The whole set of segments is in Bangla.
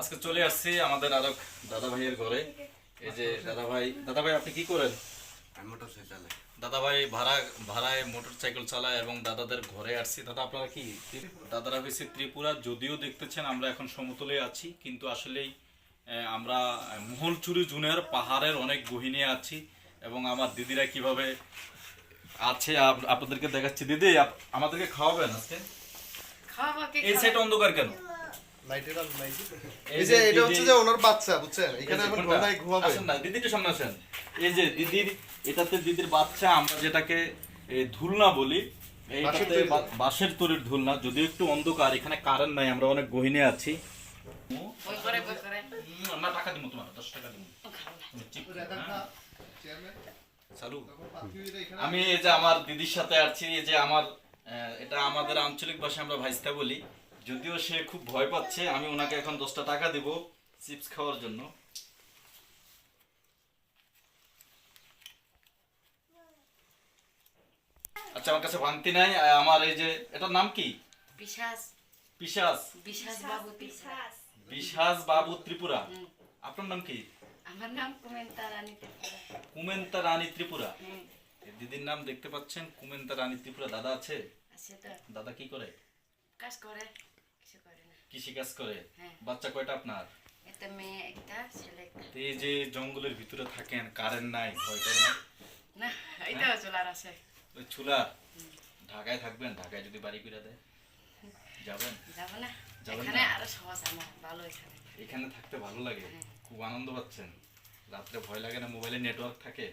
আজকে চলে আসছি আমাদের আরও দাদা ভাইয়ের ঘরে। এই যে দাদা ভাই দাদা ভাই আপনি কি করেন? আমি মোটরসাইকেল চালাই। দাদা ভাই ভাড়া ভাড়ায় মোটর সাইকেল চালায় এবং দাদাদের ঘরে আসছি। দাদা আপনারা কি দাদারা হয়েছে ত্রিপুরা যদিও দেখতেছেন আমরা এখন সমতলে আছি কিন্তু আসলেই আমরা মহলচুরি জুনের পাহাড়ের অনেক গহিনে আছি এবং আমার দিদিরা কীভাবে আছে আপনাদেরকে দেখাচ্ছি। দিদি আপ- আমাদেরকে খাওয়াবেন আজকে? এই সেট অন্ধকার কেন? লাইটের আলো নাই এই এই যে যে এটা হচ্ছে যে ওনার বাচ্চা বুঝছেন? এখানে এখন কোনটা? ঘুমাবে আসেন না, দিদি একটু সামনে আসেন। এই যে দিদির এটাতে দিদির বাচ্চা আমরা যেটাকে ধুলনা বলি এইটাতে বাঁশের তৈরির ধুলনা। যদিও একটু অন্ধকার এখানে কারেন্ট নাই আমরা অনেক গহিনে আছি। টাকা দিব তোমার দশ টাকা দিব? চালু। আমি এই যে আমার দিদির সাথে আছি এই যে আমার আহ, এটা আমাদের আঞ্চলিক ভাষায় আমরা ভাইস্তা বলি। যদিও সে খুব ভয় পাচ্ছে আমি ওনাকে এখন দশটা টাকা দিব চিপস খাওয়ার জন্য। আচ্ছা আমার কাছে ভাঙতি নাই আমার এই যে এটার নাম কি? বিশ্বাস। পিসাস বিশ্বাস বাবু বাবু ত্রিপুরা। আপনার নাম কি? আমার নাম কুমেন্তা রানী ত্রিপুরা। কুমেন্তা রানী ত্রিপুরা। দিদির নাম দেখতে পাচ্ছেন কুমেন্তা রানী ত্রিপুরা। দাদা আছে? আছে দাদা কি করে? কাজ করে। কৃষি কাজ করে হ্যাঁ। বাচ্চা কয়টা আপনার? একটা মেয়ে একটা ছেলে এই যে জঙ্গলের ভিতরে থাকেন কারেন্ট নাই ভয় করে না না এটাও চলার আছে। ওই চুলা? ঢাকায় থাকবেন ঢাকায় যদি বাড়ি করে দেয়। যাবেন? যাব না। এখানে আরও সহজ আমার ভালো এখানে। এখানে থাকতে ভালো লাগে। হ্যাঁ। খুব আনন্দ পাচ্ছেন। রাত্রে ভয় লাগে না? মোবাইলে নেটওয়ার্ক থাকে?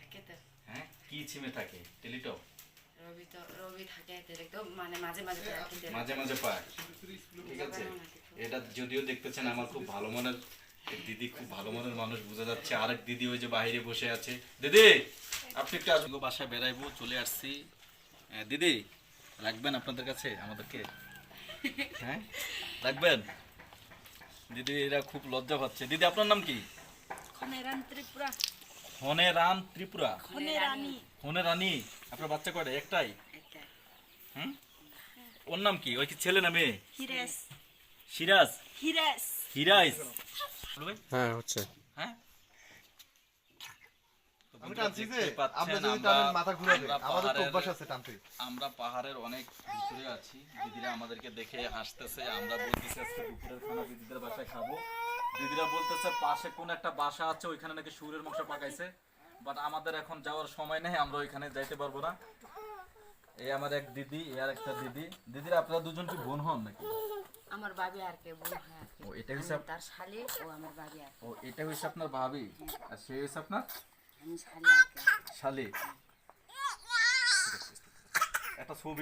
থাকে তো। হ্যাঁ? কি সিমে থাকে? টেলিটক রবি তো রবি থাকে একদম মানে মাঝে মাঝে পায়। ঠিক আছে? এটা যদিও দেখতেছেন আমার খুব ভালো মনের দিদি খুব ভালো মনের মানুষ বোঝা যাচ্ছে আরেক দিদি ওই যে বাইরে বসে আছে। দিদি আপনি একটু বাসায় বেড়াইবো চলে আসছি। হ্যাঁ, দিদি রাখবেন আপনাদের কাছে আমাদেরকে? হ্যাঁ? রাখবেন? দিদি এরা খুব লজ্জা পাচ্ছে। দিদি আপনার নাম কি? ত্রিপুরা। রাম ত্রিপুরা। রানী। আপনার বাচ্চা কয়টা? একটাই? হুম? ওর নাম কি? ওই কি ছেলে না মেয়ে? হিরেস সিরাজ হিরেস হ্যাঁ হচ্ছে। হ্যাঁ? আমরা পাহাড়ের অনেক ভিতরে আছি। দিদিরা আমাদেরকে দেখে হাসতেছে আমরা বলতেছি আজকে দুপুরের খানা দিদিদের বাসায় খাব। দিদিরা বলতেছে পাশে কোন একটা বাসা আছে ওইখানে নাকি সুরের মাংস পাকাইছে। বাট আমাদের এখন যাওয়ার সময় নেই আমরা ওইখানে যাইতে পারব না। এই আমার এক দিদি এই আর একটা দিদি। দিদিরা আপনারা দুজন কি বোন হন নাকি? আমার বাবি আর কে বোন হয় ও এটা হিসাব তার শালি ও আমার বাবি আর ও এটা হচ্ছে আপনার ভাবি? আর সে হচ্ছে আপনার? আমি শালি আর কে। শালি। একটা ছবি